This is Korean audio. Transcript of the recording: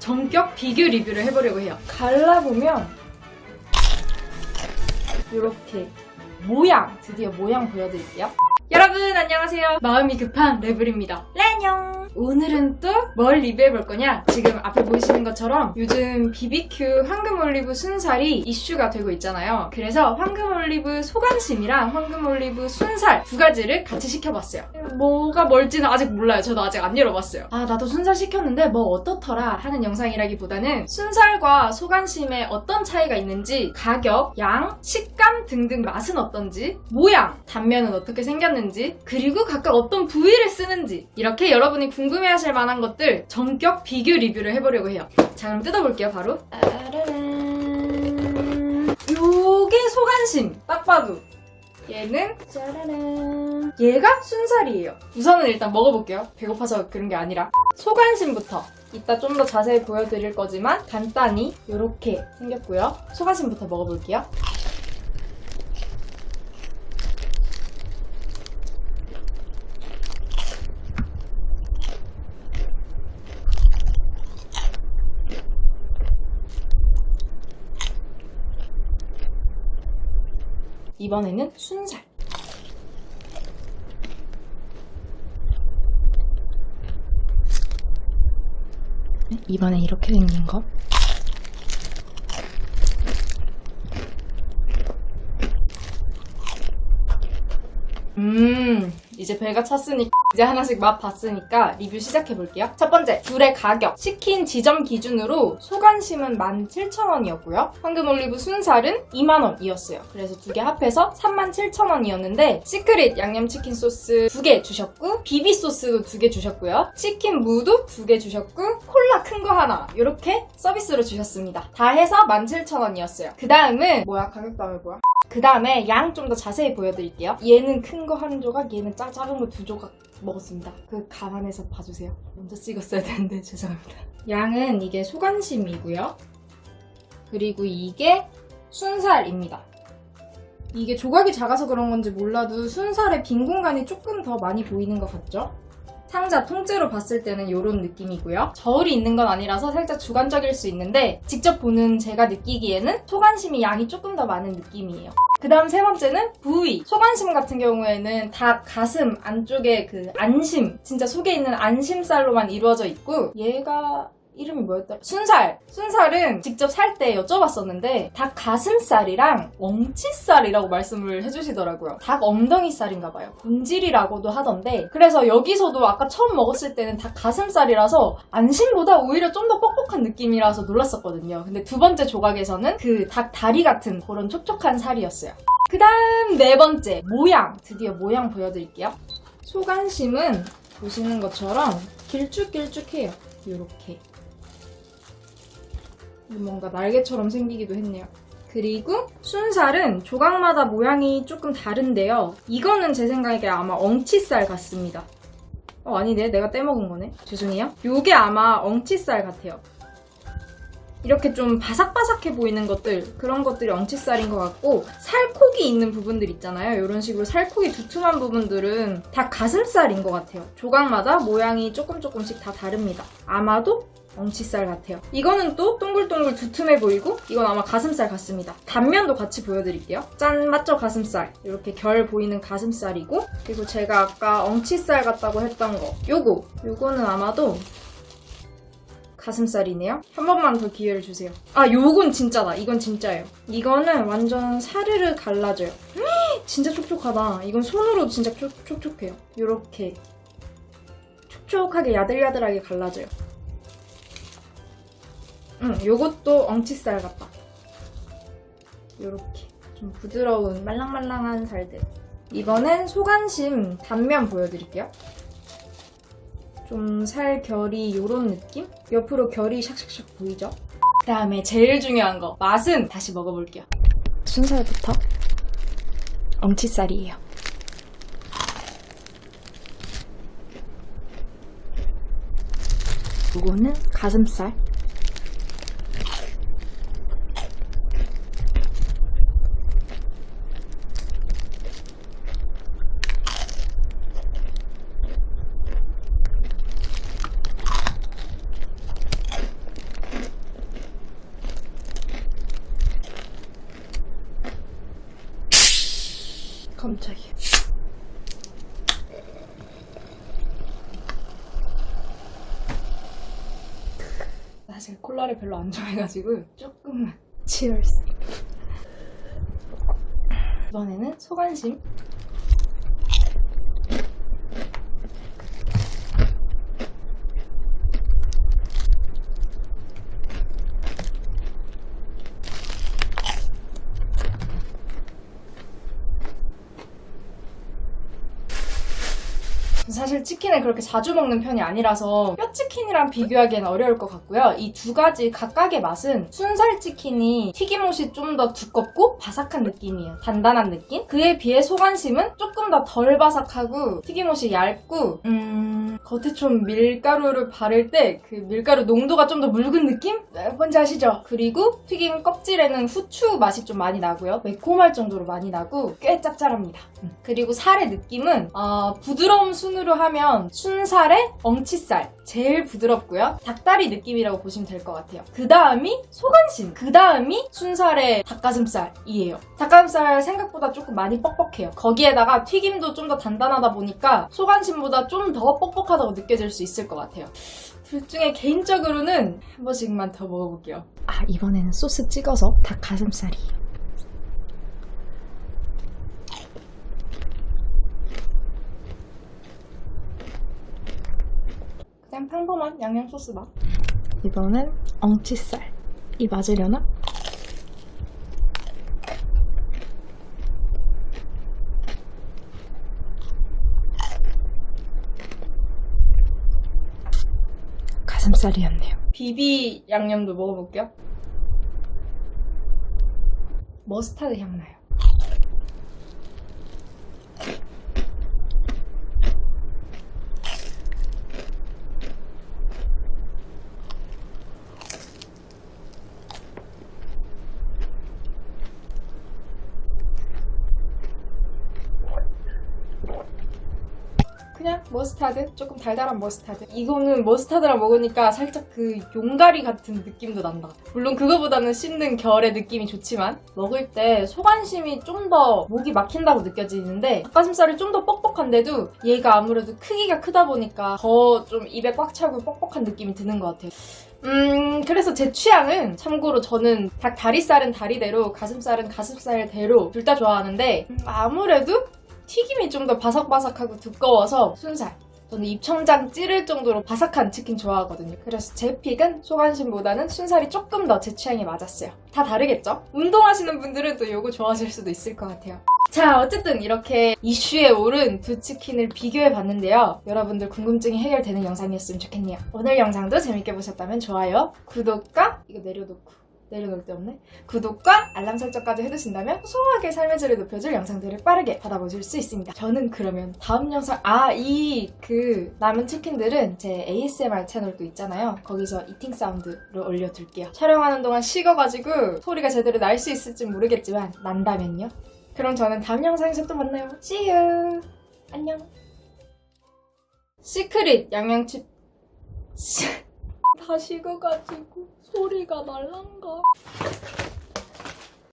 전격 비교 리뷰를 해보려고 해요. 갈라보면 이렇게 모양 드디어 모양 보여드릴게요. 여러분 안녕하세요. 마음이 급한 레블입니다. 안녕. 오늘은 또 뭘 리뷰해볼 거냐? 지금 앞에 보이시는 것처럼 요즘 BBQ 황금올리브 순살이 이슈가 되고 있잖아요. 그래서 황금올리브 소간심이랑 황금올리브 순살 두 가지를 같이 시켜봤어요. 뭐가 뭘지는 아직 몰라요. 저도 아직 안 열어봤어요. 아, 나도 순살 시켰는데 뭐 어떻더라 하는 영상이라기보다는 순살과 소간심에 어떤 차이가 있는지 가격, 양, 식감 등등 맛은 어떤지 모양, 단면은 어떻게 생겼는지 그리고 각각 어떤 부위를 쓰는지 이렇게 여러분이 궁금해하실 만한 것들 전격 비교 리뷰를 해보려고 해요. 자 그럼 뜯어볼게요 바로. 짜라란. 요게 소간심 딱 봐도 얘는 짜라란 얘가 순살이에요. 우선은 일단 먹어볼게요. 배고파서 그런 게 아니라 소간심부터 이따 좀 더 자세히 보여드릴 거지만 간단히 이렇게 생겼고요. 소간심부터 먹어볼게요. 이번에는 순살. 이번엔 이렇게 생긴 거. 음, 이제 배가 찼으니까 이제 하나씩 맛 봤으니까 리뷰 시작해 볼게요. 첫 번째, 둘의 가격. 시킨 지점 기준으로 소간심은 17,000원이었고요. 황금올리브 순살은 2만원이었어요. 그래서 두 개 합해서 37,000원이었는데 시크릿 양념치킨 소스 두 개 주셨고 비비 소스도 두 개 주셨고요. 치킨 무도 두 개 주셨고 콜라 큰 거 하나 이렇게 서비스로 주셨습니다. 다 해서 17,000원이었어요. 그 다음은 뭐야 가격담이 뭐야? 그 다음에 양 좀 더 자세히 보여드릴게요. 얘는 큰 거 한 조각, 얘는 짜, 작은 거 두 조각 먹었습니다. 그 감안해서 봐주세요. 먼저 찍었어야 되는데 죄송합니다. 양은 이게 소간심이고요. 그리고 이게 순살입니다. 이게 조각이 작아서 그런 건지 몰라도 순살의 빈 공간이 조금 더 많이 보이는 것 같죠? 상자 통째로 봤을 때는 이런 느낌이고요. 저울이 있는 건 아니라서 살짝 주관적일 수 있는데 직접 보는 제가 느끼기에는 소간심이 양이 조금 더 많은 느낌이에요. 그 다음 세 번째는 부위. 소간심 같은 경우에는 닭 가슴 안쪽에 그 안심, 진짜 속에 있는 안심살로만 이루어져 있고 얘가 이름이 뭐였더라? 순살! 순살은 직접 살 때 여쭤봤었는데 닭 가슴살이랑 엉치살이라고 말씀을 해주시더라고요. 닭 엉덩이살인가 봐요. 본질이라고도 하던데 그래서 여기서도 아까 처음 먹었을 때는 닭 가슴살이라서 안심보다 오히려 좀 더 뻑뻑한 느낌이라서 놀랐었거든요. 근데 두 번째 조각에서는 그 닭 다리 같은 그런 촉촉한 살이었어요. 그 다음 네 번째 모양 드디어 모양 보여드릴게요. 소간심은 보시는 것처럼 길쭉길쭉해요. 이렇게 뭔가 날개처럼 생기기도 했네요. 그리고 순살은 조각마다 모양이 조금 다른데요. 이거는 제 생각에 아마 엉치살 같습니다. 어, 아니네. 내가 떼먹은 거네. 죄송해요. 요게 아마 엉치살 같아요. 이렇게 좀 바삭바삭해 보이는 것들, 그런 것들이 엉치살인 것 같고, 살코기 있는 부분들 있잖아요. 이런 식으로 살코기 두툼한 부분들은 다 가슴살인 것 같아요. 조각마다 모양이 조금 조금씩 다 다릅니다. 아마도 엉치살 같아요. 이거는 또 동글동글 두툼해 보이고 이건 아마 가슴살 같습니다. 단면도 같이 보여드릴게요. 짠! 맞죠? 가슴살. 이렇게 결 보이는 가슴살이고 그리고 제가 아까 엉치살 같다고 했던 거 요거! 요거는 아마도 가슴살이네요. 한 번만 더 기회를 주세요. 아, 요건 진짜다. 이건 진짜예요. 이거는 완전 사르르 갈라져요. 헉, 진짜 촉촉하다. 이건 손으로 진짜 촉, 촉촉해요. 요렇게 촉촉하게 야들야들하게 갈라져요. 응, 요것도 엉치살 같다. 요렇게 좀 부드러운 말랑말랑한 살들. 이번엔 소간심 단면 보여드릴게요. 좀 살 결이 요런 느낌? 옆으로 결이 샥샥샥 보이죠? 그 다음에 제일 중요한 거 맛은 다시 먹어볼게요. 순살부터 엉치살이에요. 요거는 가슴살. 깜짝이야. 사실 콜라를 별로 안 좋아해가지고 조금만. Cheers. 이번에는 소간심. 사실 치킨을 그렇게 자주 먹는 편이 아니라서 뼈치킨이랑 비교하기엔 어려울 것 같고요. 이 두 가지 각각의 맛은 순살 치킨이 튀김옷이 좀 더 두껍고 바삭한 느낌이에요. 단단한 느낌? 그에 비해 소간심은 조금 더 덜 바삭하고 튀김옷이 얇고 음... 겉에 좀 밀가루를 바를 때 그 밀가루 농도가 좀 더 묽은 느낌? 네, 뭔지 아시죠? 그리고 튀김 껍질에는 후추 맛이 좀 많이 나고요. 매콤할 정도로 많이 나고 꽤 짭짤합니다. 음. 그리고 살의 느낌은 어, 부드러운 순으로 하면 순살에 엉치살 제일 부드럽고요. 닭다리 느낌이라고 보시면 될 것 같아요. 그 다음이 소간심. 그 다음이 순살의 닭가슴살이에요. 닭가슴살 생각보다 조금 많이 뻑뻑해요. 거기에다가 튀김도 좀 더 단단하다 보니까 소간심보다 좀 더 뻑뻑하다고 느껴질 수 있을 것 같아요. 둘 중에 개인적으로는 한 번씩만 더 먹어볼게요. 아, 이번에는 소스 찍어서 닭가슴살이에요. 그냥 평범한 양념 소스 맛. 이번엔 엉치살. 이 맞으려나? 가슴살이었네요. 비비 양념도 먹어볼게요. 머스타드 향 나요. 그냥 머스타드? 조금 달달한 머스타드. 이거는 머스타드랑 먹으니까 살짝 그 용가리 같은 느낌도 난다. 물론 그거보다는 씹는 결의 느낌이 좋지만 먹을 때 소관심이 좀 더 목이 막힌다고 느껴지는데 닭가슴살이 좀 더 뻑뻑한데도 얘가 아무래도 크기가 크다 보니까 더 좀 입에 꽉 차고 뻑뻑한 느낌이 드는 것 같아요. 음, 그래서 제 취향은 참고로 저는 닭 다리살은 다리대로 가슴살은 가슴살대로 둘 다 좋아하는데 음, 아무래도 튀김이 좀 더 바삭바삭하고 두꺼워서 순살. 저는 입천장 찌를 정도로 바삭한 치킨 좋아하거든요. 그래서 제 픽은 소간심보다는 순살이 조금 더 제 취향에 맞았어요. 다 다르겠죠? 운동하시는 분들은 또 이거 좋아하실 수도 있을 것 같아요. 자, 어쨌든 이렇게 이슈에 오른 두 치킨을 비교해 봤는데요. 여러분들 궁금증이 해결되는 영상이었으면 좋겠네요. 오늘 영상도 재밌게 보셨다면 좋아요, 구독과 이거 내려놓고 내려놓을 데 없네. 구독과 알람 설정까지 해두신다면 소소하게 삶의 질을 높여줄 영상들을 빠르게 받아보실 수 있습니다. 저는 그러면 다음 영상, 아, 이 그 남은 치킨들은 제 ASMR 채널도 있잖아요. 거기서 이팅 사운드로 올려둘게요. 촬영하는 동안 식어가지고 소리가 제대로 날 수 있을지 모르겠지만 난다면요. 그럼 저는 다음 영상에서 또 만나요. See you! 안녕. 시크릿 양양칩. 다 식어가지고 소리가 날란가.